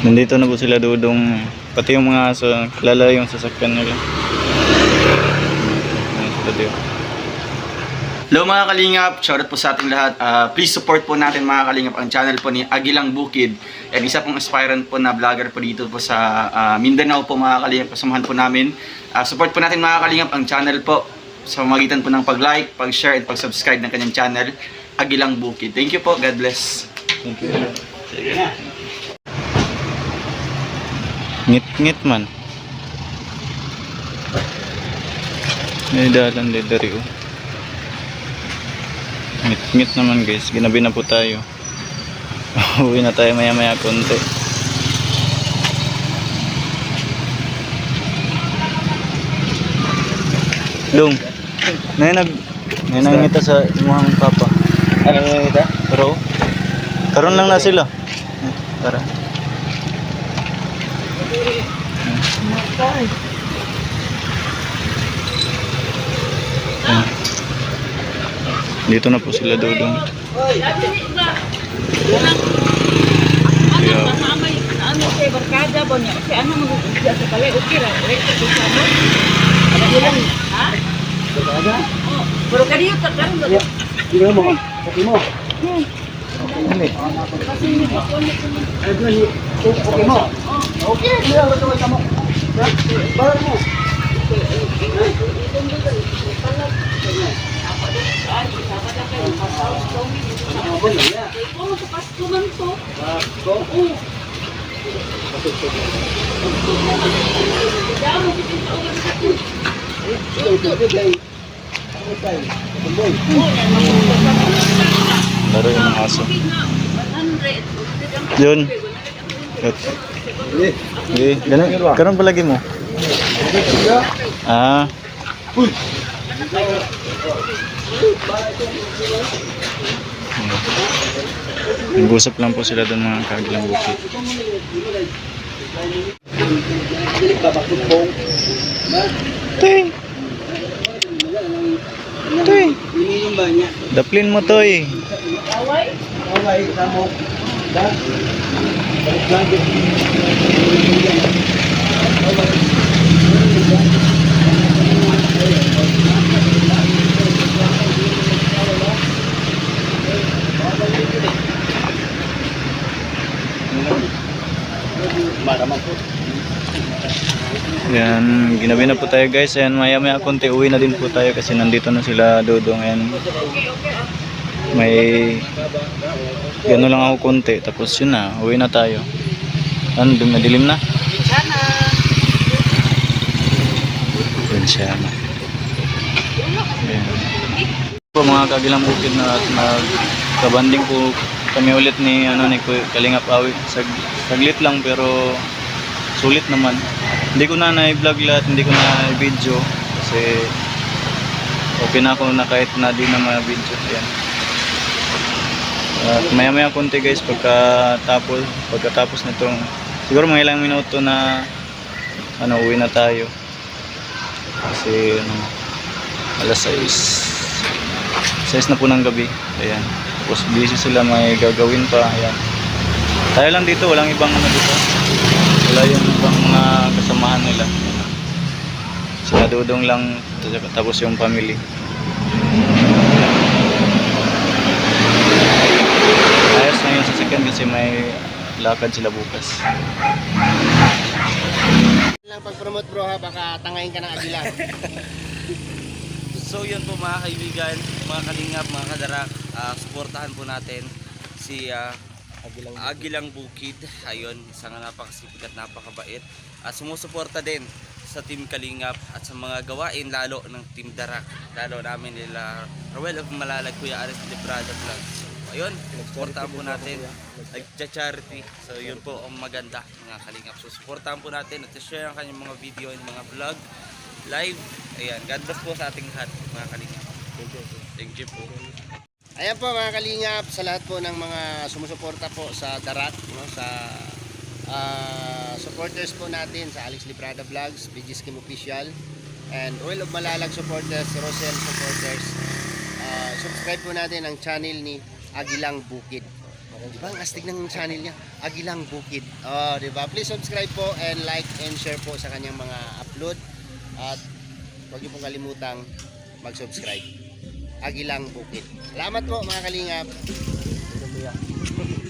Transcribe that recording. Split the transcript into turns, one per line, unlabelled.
Nandito na po sila dudong, pati yung mga aso, kilala yung sasakyan nila.
Hello mga kalingap, shoutout po sa ating lahat. Ah, please support po natin mga kalingap ang channel po ni Agilang Bukid. And isa pong aspirant po na vlogger po dito po sa ah, Mindanao po mga kalingap. Kasamahan po namin. Ah, support po natin mga kalingap ang channel po sa magitan po ng pag-like, pag-share, and pag-subscribe ng kanyang channel, Agilang Bukid. Thank you po. God bless.
Thank you. Ngit-ngit man. May dalan dari oh. Ngit-ngit naman guys. Ginabi na po tayo. Uwi na tayo maya maya konti. Dong. Nay nag Nay nangita sa imuhang papa.
Ano yung ito?
Pero karon lang na sila. Tara. Ayan. Dito na po sila dudong.
Ba may ano barkada ba niya? Kasi ano mag-uusya sa palay, okay ito sa mo. Ano yun? Ha? Barkada? Oh, pero kaniyo ta karon ba?
Hindi mo, pati mo.
Kasi ni ko.
Okay mo. Okay, hindi ako ito mo. Bara mo.
Pasaw sa mi. Oh, sa Pasko man to. Oh. Kaya mo kitin sa ugat sa to.
Ito, ito, ito, ito. Ano tayo? Tumboy.
Laro yung mga aso.
100.
Yun.
Eh,
Okay, ganun. Karon palagi mo. Ah. Nag-usap lang po sila doon mga kagilang bukit.
ba niya?
Daplin mo, Toy!
Away?
Okay, tamo. Da. Balik lang din.
Yan, ginabi na po tayo guys. Ayan, maya maya konti uwi na din po tayo kasi nandito na sila Dodong. Ayan, may gano lang ako konti. Tapos yun na, uwi na tayo. Ano, dum- madilim na?
Sana.
Yun siya na. Ayan. Po mga kagilang bukid na nagkabanding po kami ulit ni ano ni Kalingap Awi. Sag, saglit lang pero sulit naman. Hindi ko na na-vlog lahat, hindi ko na video kasi okay na ako na kahit na di na ma-video. Ayan. At maya maya konti guys pagkatapos pagkatapos nitong siguro mga ilang minuto na ano uwi na tayo. Kasi ano alas 6 6 na po ng gabi. Ayan. Tapos busy sila may gagawin pa. Ayan. Tayo lang dito, walang ibang ano dito. Wala yung ibang mga kasamahan nila. Sila dudong lang tapos yung family. Ayos na yung sasakyan kasi may lakad sila bukas.
lang pag-promote bro ha, baka tangayin ka ng agila.
So yun po mga kaibigan, mga kalingap, mga kadarak, ah, suportahan po natin si ah, Agilang Bukid. Ayun, isang napakasipag at napakabait. At sumusuporta din sa Team Kalingap at sa mga gawain lalo ng Team Darak. Lalo namin nila Roel of Malalag, Kuya Aris Librada Vlog. Ayun, suportahan po natin. Nagcha-charity. So yun po ang maganda mga kalingap. So suportahan po natin at share ang kanyang mga video and mga vlog live. Ayan, God bless po sa ating lahat mga kalingap. Thank you po.
Ayan po mga kalingap, sa lahat po ng mga sumusuporta po sa Darat, no, sa ah, supporters po natin sa Alex Librada Vlogs, BG Skim Official, and Royal of Malalag supporters, Rosel supporters. Ah, subscribe po natin ang channel ni Agilang Bukid. Di ba? Ang astig ng channel niya. Agilang Bukid. Oh, di ba? Please subscribe po and like and share po sa kanyang mga upload. At huwag niyo pong kalimutang mag-subscribe. Agilang Bukid. Salamat po mga kalingap.